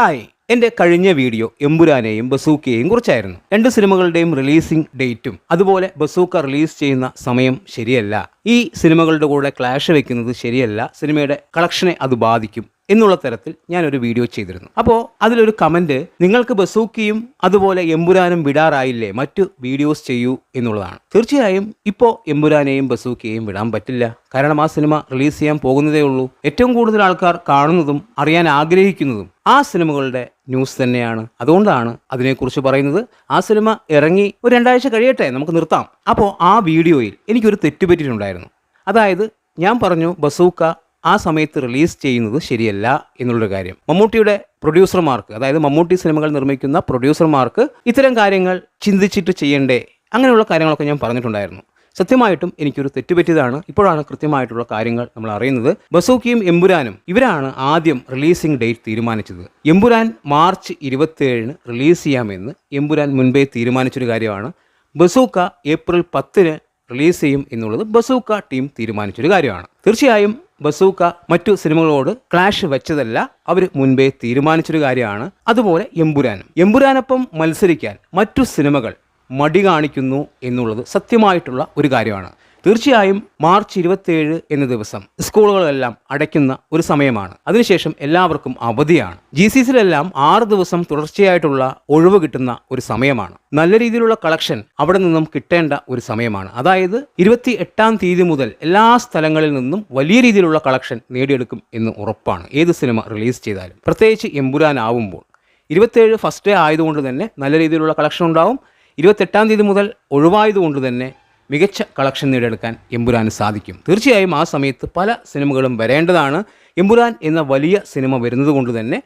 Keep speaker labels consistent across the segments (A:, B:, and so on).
A: Hi. എന്റെ കഴിഞ്ഞ video എമ്പുരാനെയും ബസൂക്കയെയും കുറിച്ചായിരുന്നു. രണ്ട് സിനിമകളുടെയും റിലീസിംഗ് ഡേറ്റും അതുപോലെ ബസൂക്ക റിലീസ് ചെയ്യുന്ന സമയം ശരിയല്ല. ഈ സിനിമകളുടെ കൂടെ ക്ലാഷ് വെക്കുന്നത് ശരിയല്ല. സിനിമയുടെ കളക്ഷനെ അത് ബാധിക്കും. എന്നുള്ള തരത്തിൽ ഞാനൊരു വീഡിയോ ചെയ്തിരുന്നു. അപ്പോൾ അതിലൊരു കമന്റ് നിങ്ങൾക്ക് ബസൂക്കിയും അതുപോലെ എമ്പുരാനും വിടാറായില്ലേ? മറ്റു വീഡിയോസ് ചെയ്യൂ എന്നുള്ളതാണ്. തീർച്ചയായും ഇപ്പോൾ എമ്പുരാനെയും ബസൂക്കിയെയും വിടാൻ പറ്റില്ല. കാരണം ആ സിനിമ റിലീസ് ചെയ്യാൻ പോകുന്നതേ ഉള്ളൂ. ഏറ്റവും കൂടുതൽ ആൾക്കാർ കാണുന്നതും അറിയാൻ ആഗ്രഹിക്കുന്നതും ആ സിനിമകളുടെ ന്യൂസ് തന്നെയാണ്. അതുകൊണ്ടാണ് അതിനെക്കുറിച്ച് പറയുന്നത്. ആ സിനിമ ഇറങ്ങി ഒരു രണ്ടാഴ്ച കഴിയട്ടെ നമുക്ക് നിർത്താം. അപ്പോൾ ആ വീഡിയോയിൽ എനിക്കൊരു തെറ്റുപറ്റിയിട്ടുണ്ടായിരുന്നു. അതായത് ഞാൻ പറഞ്ഞു ബസൂക്ക ആ സമയത്ത് റിലീസ് ചെയ്യുന്നത് ശരിയല്ല എന്നുള്ളൊരു കാര്യം. മമ്മൂട്ടിയുടെ പ്രൊഡ്യൂസർമാർക്ക് അതായത് മമ്മൂട്ടി സിനിമകൾ നിർമ്മിക്കുന്ന പ്രൊഡ്യൂസർമാർക്ക് ഇത്തരം കാര്യങ്ങൾ ചിന്തിച്ചിട്ട് ചെയ്യണ്ടേ? അങ്ങനെയുള്ള കാര്യങ്ങളൊക്കെ ഞാൻ പറഞ്ഞിട്ടുണ്ടായിരുന്നു. സത്യമായിട്ടും എനിക്കൊരു തെറ്റുപറ്റിയതാണ്. ഇപ്പോഴാണ് കൃത്യമായിട്ടുള്ള കാര്യങ്ങൾ നമ്മൾ അറിയുന്നത്. ബസൂക്കിയും എമ്പുരാനും ഇവരാണ് ആദ്യം റിലീസിംഗ് ഡേറ്റ് തീരുമാനിച്ചത്. എമ്പുരാൻ മാർച്ച് ഇരുപത്തിയേഴിന് റിലീസ് ചെയ്യാമെന്ന് എമ്പുരാൻ മുൻപേ തീരുമാനിച്ചൊരു കാര്യമാണ്. ബസൂക്ക ഏപ്രിൽ പത്തിന് റിലീസ് ചെയ്യും എന്നുള്ളത് ബസൂക്ക ടീം തീരുമാനിച്ചൊരു കാര്യമാണ്. തീർച്ചയായും ബസൂക്ക മറ്റു സിനിമകളോട് ക്ലാഷ് വെച്ചതല്ല. അവർ മുൻപേ തീരുമാനിച്ചൊരു കാര്യമാണ്. അതുപോലെ എമ്പുരാനും. എമ്പുരാനൊപ്പം മത്സരിക്കാൻ മറ്റു സിനിമകൾ മടി കാണിക്കുന്നു എന്നുള്ളത് സത്യമായിട്ടുള്ള ഒരു കാര്യമാണ്. തീർച്ചയായും മാർച്ച് ഇരുപത്തിയേഴ് എന്ന ദിവസം സ്കൂളുകളെല്ലാം അടയ്ക്കുന്ന ഒരു സമയമാണ്. അതിനുശേഷം എല്ലാവർക്കും അവധിയാണ്. ജി സി സിയിലെല്ലാം ആറ് ദിവസം തുടർച്ചയായിട്ടുള്ള ഒഴിവ് കിട്ടുന്ന ഒരു സമയമാണ്. നല്ല രീതിയിലുള്ള കളക്ഷൻ അവിടെ നിന്നും കിട്ടേണ്ട ഒരു സമയമാണ്. അതായത് ഇരുപത്തി എട്ടാം തീയതി മുതൽ എല്ലാ സ്ഥലങ്ങളിൽ നിന്നും വലിയ രീതിയിലുള്ള കളക്ഷൻ നേടിയെടുക്കും എന്ന് ഉറപ്പാണ്. ഏത് സിനിമ റിലീസ് ചെയ്താലും. പ്രത്യേകിച്ച് എമ്പുരാനാവുമ്പോൾ ഇരുപത്തേഴ് ഫസ്റ്റ് ഡേ ആയതുകൊണ്ട് തന്നെ നല്ല രീതിയിലുള്ള കളക്ഷൻ ഉണ്ടാവും. ഇരുപത്തെട്ടാം തീയതി മുതൽ ഒഴിവായതുകൊണ്ട് തന്നെ മികച്ച കളക്ഷൻ നേടിയെടുക്കാൻ എമ്പുരാന് സാധിക്കും. തീർച്ചയായും ആ സമയത്ത് പല സിനിമകളും വരേണ്ടതാണ്. എമ്പുരാൻ എന്ന വലിയ സിനിമ വരുന്നത് കൊണ്ട് തന്നെ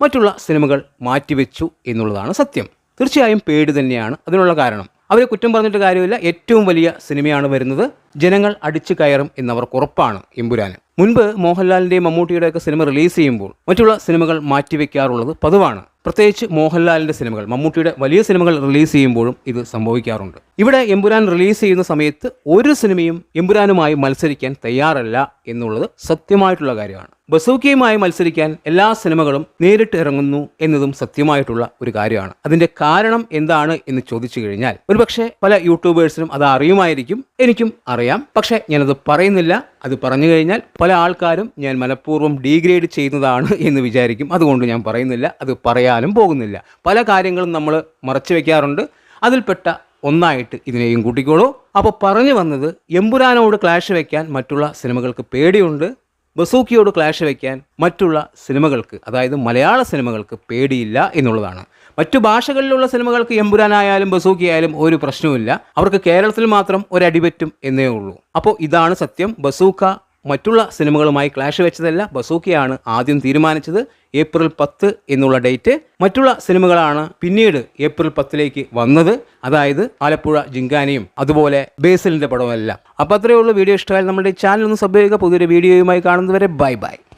A: മറ്റുള്ള സിനിമകൾ മാറ്റിവെച്ചു എന്നുള്ളതാണ് സത്യം. തീർച്ചയായും പേടി തന്നെയാണ്. അതിനുള്ള കാരണം. അവരെ കുറ്റം പറഞ്ഞിട്ട് കാര്യമില്ല. ഏറ്റവും വലിയ സിനിമയാണ് വരുന്നത്. ജനങ്ങൾ അടിച്ചു കയറും എന്നവർക്ക് ഉറപ്പാണ് എമ്പുരാന്. മുൻപ് മോഹൻലാലിന്റെയും മമ്മൂട്ടിയുടെയൊക്കെ സിനിമ റിലീസ് ചെയ്യുമ്പോൾ മറ്റുള്ള സിനിമകൾ മാറ്റിവെക്കാറുള്ളത് പതിവാണ്. പ്രത്യേകിച്ച് മോഹൻലാലിന്റെ സിനിമകൾ മമ്മൂട്ടിയുടെ വലിയ സിനിമകൾ റിലീസ് ചെയ്യുമ്പോഴും ഇത് സംഭവിക്കാറുണ്ട്. ഇവിടെ എമ്പുരാൻ റിലീസ് ചെയ്യുന്ന സമയത്ത് ഒരു സിനിമയും എമ്പുരാനുമായി മത്സരിക്കാൻ തയ്യാറല്ല എന്നുള്ളത് സത്യമായിട്ടുള്ള കാര്യമാണ്. ബസൂക്കിയുമായി മത്സരിക്കാൻ എല്ലാ സിനിമകളും നേരിട്ട് ഇറങ്ങുന്നു എന്നതും സത്യമായിട്ടുള്ള ഒരു കാര്യമാണ്. അതിന്റെ കാരണം എന്താണ് എന്ന് ചോദിച്ചു കഴിഞ്ഞാൽ ഒരുപക്ഷെ പല യൂട്യൂബേഴ്സിനും അത് അറിയുമായിരിക്കും എനിക്കും അറിയാം. പക്ഷേ ഞാനത് പറയുന്നില്ല. അത് പറഞ്ഞു കഴിഞ്ഞാൽ പല ആൾക്കാരും ഞാൻ മനഃപൂർവം ഡീഗ്രേഡ് ചെയ്യുന്നതാണ് എന്ന് വിചാരിക്കും. അതുകൊണ്ട് ഞാൻ പറയുന്നില്ല. അത് പറയാനും പോകുന്നില്ല. പല കാര്യങ്ങളും നമ്മൾ മറച്ചു വെക്കാറുണ്ട്. അതിൽപ്പെട്ട ഒന്നായിട്ട് ഇതിനെയും കൂട്ടിക്കോളൂ. അപ്പോൾ പറഞ്ഞു വന്നത് എമ്പുരാനോട് ക്ലാഷ് വയ്ക്കാൻ മറ്റുള്ള സിനിമകൾക്ക് പേടിയുണ്ട്. ബസൂക്കിയോട് ക്ലാഷ് വയ്ക്കാൻ മറ്റുള്ള സിനിമകൾക്ക് അതായത് മലയാള സിനിമകൾക്ക് പേടിയില്ല എന്നുള്ളതാണ്. മറ്റു ഭാഷകളിലുള്ള സിനിമകൾക്ക് എമ്പുരാനായാലും ബസൂക്കിയായാലും ഒരു പ്രശ്നവുമില്ല. അവർക്ക് കേരളത്തിൽ മാത്രം ഒരടിപറ്റും എന്നേ ഉള്ളൂ. അപ്പോൾ ഇതാണ് സത്യം. ബസൂക്ക മറ്റുള്ള സിനിമകളുമായി ക്ലാഷ് വെച്ചതല്ല. ബസൂക്കിയാണ് ആദ്യം തീരുമാനിച്ചത്. ഏപ്രിൽ പത്ത് എന്നുള്ള ഡേറ്റ് മറ്റുള്ള സിനിമകളാണ് പിന്നീട് ഏപ്രിൽ പത്തിലേക്ക് വന്നത്. അതായത് ആലപ്പുഴ ജിങ്കാനയും അതുപോലെ ബേസിലിന്റെ പടവുമെല്ലാം. അപ്പോൾ അത്രയേ ഉള്ളൂ. വീഡിയോ ഇഷ്ടമായാലും നമ്മുടെ ചാനൽ ഒന്ന് സബ് ചെയ്യുക. പുതിയൊരു വീഡിയോയുമായി കാണുന്നതുവരെ ബൈ ബൈ.